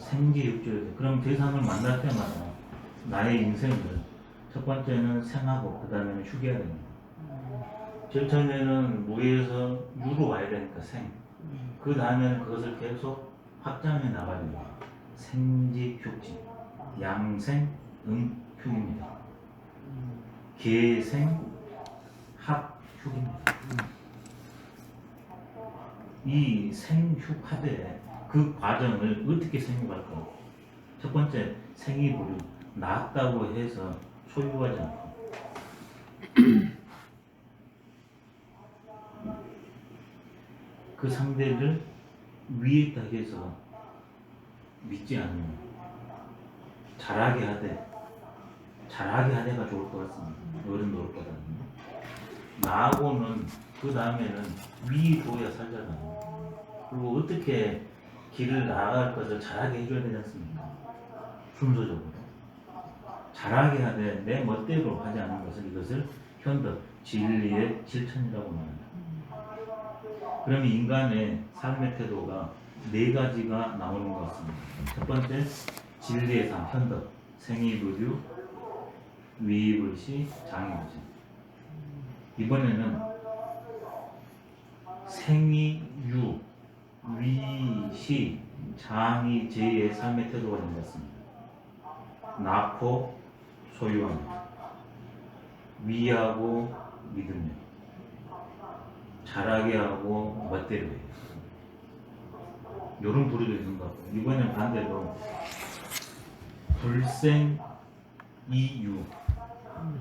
생지육조에 그럼 제3을 만날 때마다 나의 인생을 첫 번째는 생하고 그 다음에는 휴게해야 됩니다. 제일 처음에는 무에서 유로 와야 되니까 생. 그 다음에는 그것을 계속 확장해 나가야 됩니다. 생지, 휴지. 양생, 응, 휴입니다. 계생, 합, 휴입니다. 이 생휴하되 그 과정을 어떻게 생육할까? 첫 번째 생이부류 낳았다고 해서 소유하지 않고 그 상대를 위에 있다 해서 믿지 않으면 잘하게 하되 잘하게 하되가 좋을 것 같습니다. 어른 노릇보다는 나하고는 그 다음에는 위 둬야 살잖아요. 그리고 어떻게 길을 나아갈 것을 잘하게 해줘야 되지 않습니까? 순서적으로 잘하게 하되 내 멋대로 하지 않는 것을 이것을 현덕 진리의 실천이라고 말합니다. 그러면 인간의 삶의 태도가 네 가지가 나오는 것 같습니다. 첫 번째 진리의 삶 현덕 생이부류 위불시 장이불시 이번에는 생이유 위시 장이 제의 삶의 태도가 된것 같습니다. 낳고 소유하는 위하고 믿으며 잘하게 하고 멋대로 해요. 이런 부류도 있는 것 같고 이번엔 반대로 불생 이유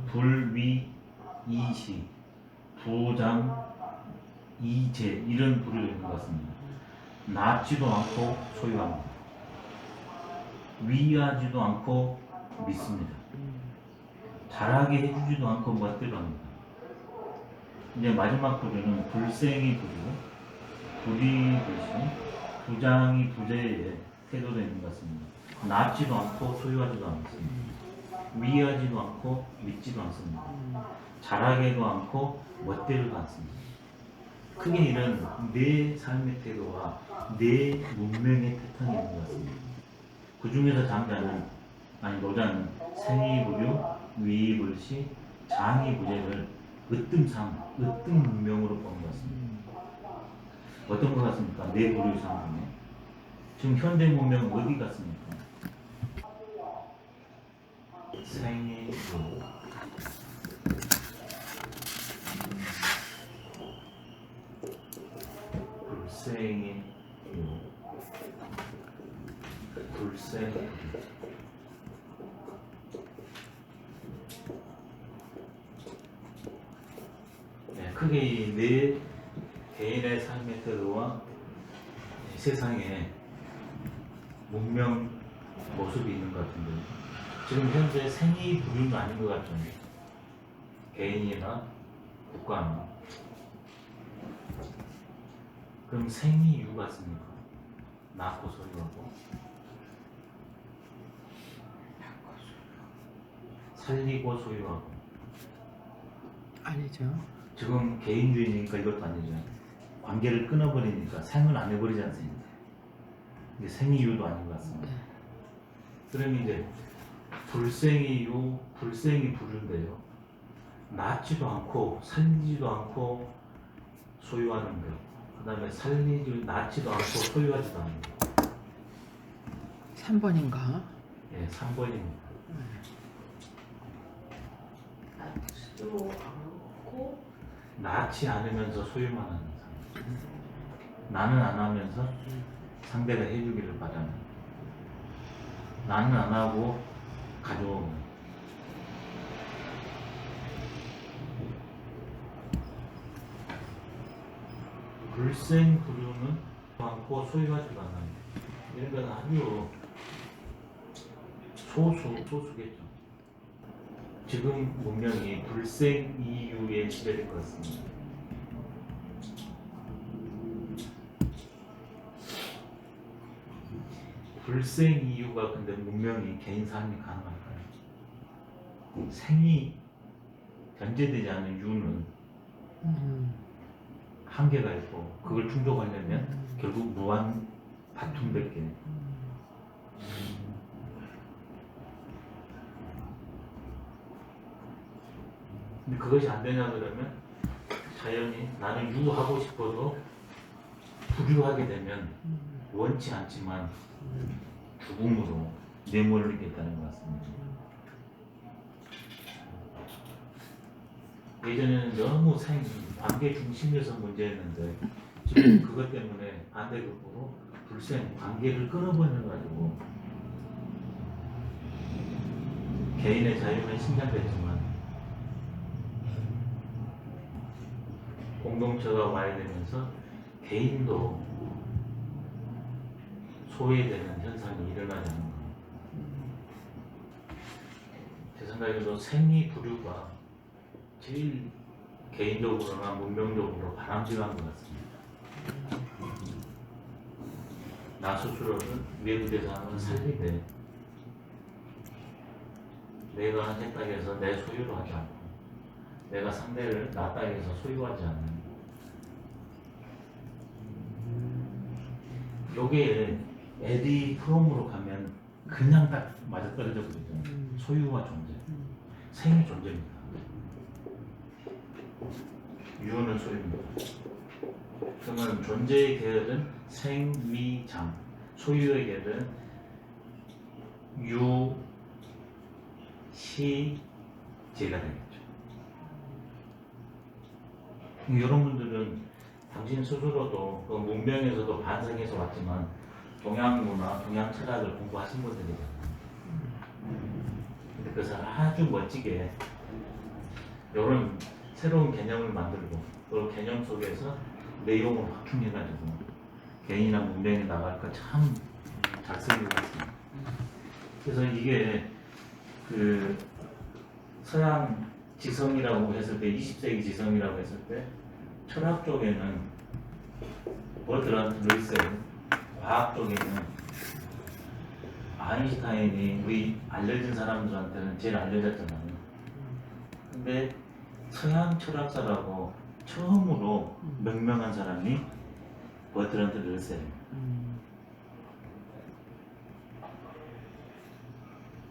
불위 이시 부장 이제 이런 부류도 있는 것 같습니다. 낳지도 않고 소유합니다. 위하지도 않고 믿습니다. 잘하게 해주지도 않고 멋대로 합니다. 이제 마지막 부류는 불생이 부류, 불이 불신, 부장이 부재의 태도도 있는 것 같습니다. 낳지도 않고 소유하지도 않습니다. 위하지도 않고 믿지도 않습니다. 잘하게도 않고 멋대로도 않습니다. 크게 이런 내 삶의 태도와 내 문명의 패턴이 있는 것 같습니다. 그 중에서 장자는 아니 노자는 생이부류, 위불시, 장이부재를 으뜸상, 으뜸 문명으로 보는 것 같습니다. 어떤 것 같습니까? 내 부류 상황에 지금 현대 문명은 어디 갔습니까? 생이부 불생이 불생 네, 크게 이네 개인의 삶의 태도와 세상에 문명 모습이 있는 것 같은데 지금 현재 생이 부류는 아닌 것 같은데 개인이나 국가나 그럼 생이 이유 같습니까? 낳고 소유하고 살리고 소유하고 아니죠. 지금 개인주의니까 이것도 아니죠. 관계를 끊어버리니까 생을 안 해버리지 않습니까? 이게 생이 이유도 아닌 것 같습니다. 네. 그럼 이제 불생이 이유, 불생이 부른데요. 낳지도 않고 살리지도 않고 소유하는 것. 그 다음에 살리지, 낳지도 않고 소유하지도 않는 것. 3번인가? 예, 3번입니다. 않고 낳지 않으면서 소유만 하는 사람. 나는 안 하면서 상대가 해주기를 바라는. 나는 안 하고 가져오는. 불생 부류는 많고 소유하지도 않아요. 이런 건 아주 소수, 소수겠죠. 지금 문명이 불생 이유에 지배된 것 같습니다. 불생 이유가 근데 문명이 개인 삶이 가능할까요? 생이 견제되지 않은 이유는 음. 한계가 있고 그걸 충족하려면 결국 무한 다툼밖에 근데 그것이 안 되냐 그러면 자연히 나는 유하고 싶어도 부유하게 되면 원치 않지만 죽음으로 내몰리겠다는 것 같습니다. 예전에는 너무 생 관계 중심에서 문제였는데 지금 그것 때문에 반대급부로 불생 관계를 끊어버려 가지고 개인의 자유는 신장됐지만 공동체가 와야 되면서 개인도 소외되는 현상이 일어나자는 거예요. 제 생각에도 생리 부류가 제일 개인적으로나 문명적으로 바람직한 것 같습니다. 나 스스로는 외부에서 하는 살리되 내가 내 땅에서 내 소유로 하지 않고 내가 상대를 나 땅에서 소유하지 않는 요게 에디 프롬으로 가면 그냥 딱 맞아떨어져 버리죠. 소유와 존재, 생의 존재입니다. 유언은 소유입니다. 그러면 존재의 계열은 생미장, 소유의 계열은 유, 시, 제가 되겠죠. 이런 분들은 당신 스스로도 그 문명에서도 반성해서 왔지만 동양 문화, 동양 철학을 공부하신 분들이잖아요. 근데 그것을 아주 멋지게 이런 새로운 개념을 만들고 그 개념 속에서 내용을 확충해가지고 개인이나 문명에 나갈 거참잘 쓰는 것 같습니다. 그래서 이게 그 서양 지성이라고 했을 때 20세기 지성이라고 했을 때 철학 쪽에는 버트란트 루이셀 과학 쪽에는 아인슈타인이 우리 알려진 사람들한테는 제일 알려졌잖아요. 근데 서양 철학사라고 처음으로 명명한 사람이 버트란트 루이셀.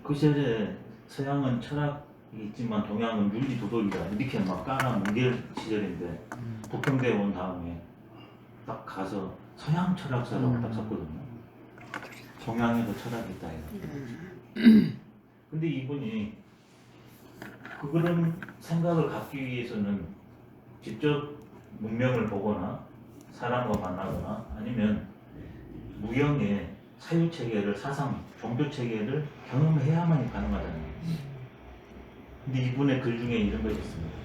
그 시절에 서양은 철학이 있지만 동양은 윤리 도덕이다 이렇게 막 깔아 뭉갤 시절인데 부평대에 온 다음에 딱 가서 서양 철학사라고 딱 썼거든요. 동양에도 철학이 있다 이거. 근데 이분이 그 그런 생각을 갖기 위해서는 직접 문명을 보거나 사람과 만나거나 아니면 무형의 사유 체계를 사상 종교 체계를 경험해야만이 가능하잖아요. 근데 이분의 글 중에 이런 것이 있습니다.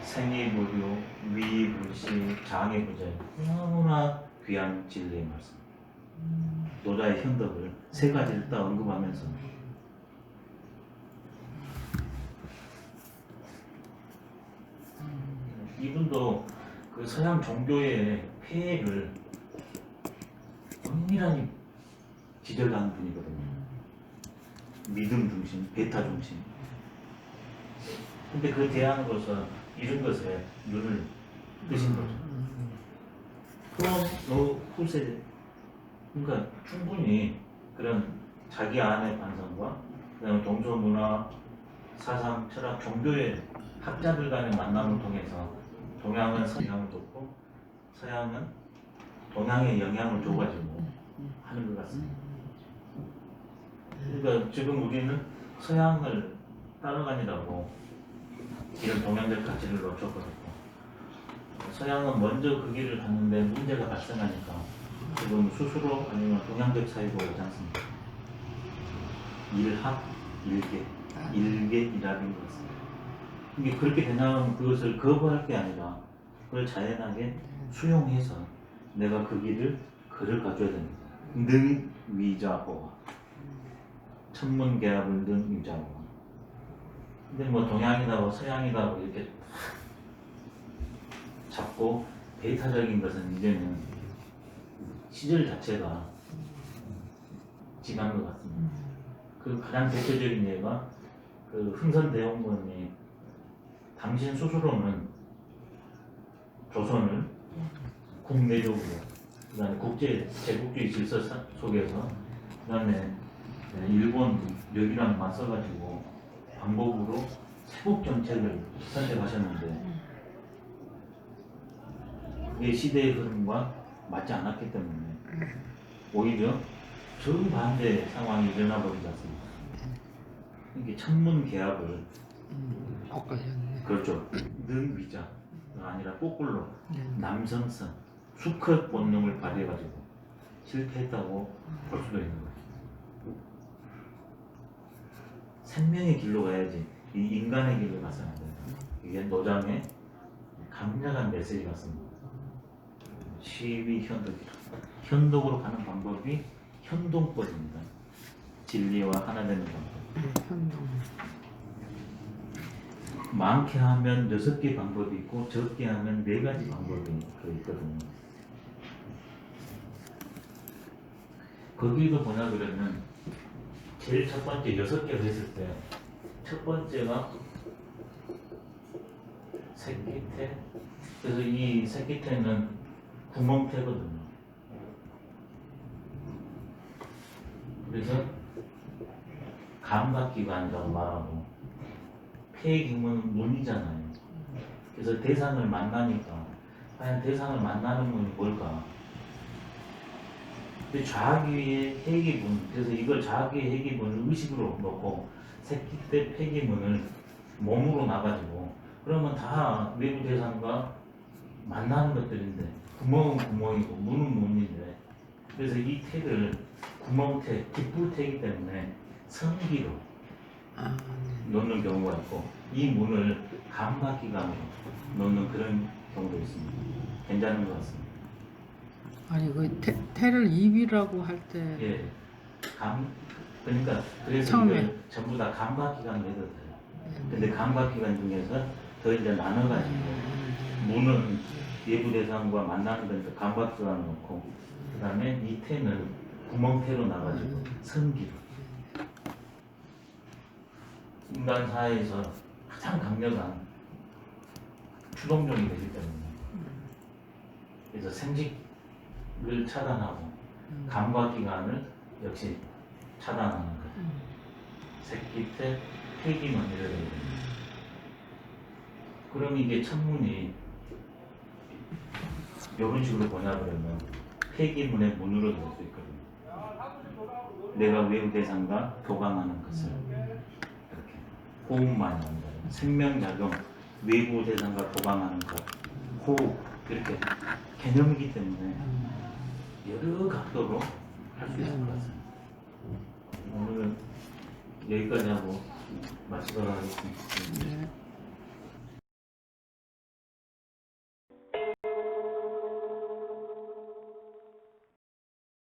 생이불유, 위불시, 장애부재 너무나 귀한 진리의 말씀. 노자의 현덕을 세 가지를 딱 언급하면서 이분도 그 서양 종교의 폐해를 엄밀하게 지적하는 분이거든요. 믿음 중심, 베타 중심. 근데 그 대안으로서 이런 것에 눈을 뜨신 거죠. 그럼 너 후세, 그러니까 충분히 그런 자기 안의 반성과 그다음에 동서 문화, 사상, 철학, 종교의 학자들 간의 만남을 통해서 동양은 서양을 돕고 서양은 동양에 영향을 줘가지고 하는 것 같습니다. 그러니까 지금 우리는 서양을 따라가느라고 이런 동양적 가치를 놓쳐버렸고 서양은 먼저 그 길을 갔는데 문제가 발생하니까 지금 스스로 아니면 동양적 사회가 오지 않습니다. 일합, 일계, 일계, 일합인 것 같습니다. 이게 그렇게 되냐면 그것을 거부할 게 아니라 그걸 자연하게 수용해서 내가 그 길을 그를 가져야 됩니다. 능 위자보화 천문계합을 능 위자보화 근데 뭐 동양이다고 서양이다고 이렇게 탁 잡고 데이터적인 것은 이제는 시절 자체가 지난 것 같습니다. 그 가장 대표적인 예가 그 흥선 대원군이 당신 스스로는 조선을 국내적으로 그다음에 국제 제국주의 질서 사- 속에서 그다음에 네, 일본 여기랑 맞서가지고 방법으로 세국 정책을 선택하셨는데 그게 시대의 흐름과 맞지 않았기 때문에 오히려 정반대 상황이 일어나 버리지 않습니까? 이게 천문 계약을 음, 엇갈렸네. 그렇죠. 는 위자가 아니라 거꾸로 네. 남성성, 수컷 본능을 발휘해가지고 실패했다고 볼 수도 있는 거예요. 생명의 길로 가야지 이 인간의 길로 가서는 안 된다. 이게 노장의 강력한 메시지 같습니다. 시위 현독, 현독으로 가는 방법이 현동법입니다. 진리와 하나 되는 방법. 음, 현동. 많게 하면 여섯 개 방법이 있고 적게 하면 네 가지 방법이 그 있거든요. 거기도 뭐냐 그러면 제일 첫 번째 여섯 개를 했을 때 첫 번째가 새끼태 그래서 이 새끼태는 구멍태거든요. 그래서 감각기관이라고 말하고 폐기문은 문이잖아요. 그래서 대상을 만나니까 과연 대상을 만나는 문이 뭘까? 좌기의 회기문 그래서 이걸 좌기의 회기문을 의식으로 놓고 새끼 때 폐기문을 몸으로 나가지고 그러면 다 외부 대상과 만나는 것들인데 구멍은 구멍이고 문은 문인데 그래서 이 태를 구멍태, 뒷불태이기 때문에 성기로 아, 네. 놓는 경우가 있고 이 문을 감각기관으로 놓는 그런 경우도 있습니다. 괜찮은 것 같습니다. 아니 그 태, 태를 입이라고 할 때 예, 감 그러니까 그래서 처음에. 이걸 전부 다 감각기관으로 해도 돼요. 네. 근데 감각기관 중에서 더 이제 나눠가지고 음, 문은 외부 대상과 만나는 데니까 감각기관을 놓고 그 다음에 이 태는 구멍태로 나가지고 성기로 인간 사회에서 가장 강력한 추동력이 되기 때문에 그래서 생식 을 차단하고 음, 감각기관을 역시 차단하는 것 음, 새끼 때 폐기만 이래야 되거든요. 그럼 이게 천문이 이런 식으로 보냐 그러면 폐기문의 문으로 될 수 있거든요. 내가 외부 대상과 교감하는 것을 이렇게 호흡만 한다. 생명작용, 외부 대상과 교감하는 것, 호흡 이렇게 개념이기 때문에 음. 여러 각도로 할 수 있을 것 같습니다. 오늘은 여기까지 하고 마치도록 하겠습니다. 네.